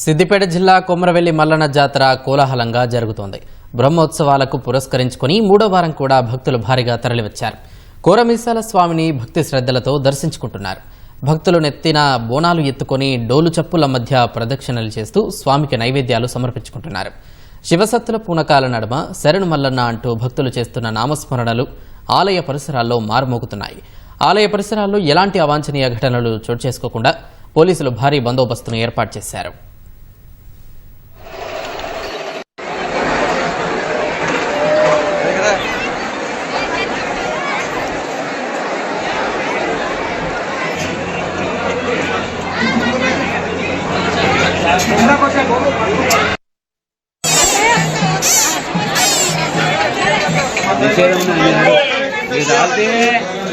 సిద్దిపేట జిల్లా కొమరవెల్లి మల్లన్న జాతర కోలాహలంగా జరుగుతోంది. బ్రహ్మోత్సవాలకు పురస్కరించుకుని మూడో వారం కూడా భక్తులు భారీగా తరలివచ్చారు. కోరమీసాల స్వామిని భక్తి శ్రద్ధలతో దర్శించుకుంటున్నారు. భక్తులు నెత్తిన బోనాలు ఎత్తుకొని డోలు చప్పుల మధ్య ప్రదక్షిణలు చేస్తూ స్వామికి నైవేద్యాలు సమర్పించుకుంటున్నారు. శివసత్తుల పూనకాల నడుమ శరణు మల్లన్న అంటూ భక్తులు చేస్తున్న నామస్మరణలు ఆలయ పరిసరాల్లో మారుమోగుతున్నాయి. ఆలయ పరిసరాల్లో ఎలాంటి అవాంఛనీయ ఘటనలు చోటు చేసుకోకుండా పోలీసులు భారీ బందోబస్తును ఏర్పాటు చేశారు. निषेधम ये डालते हैं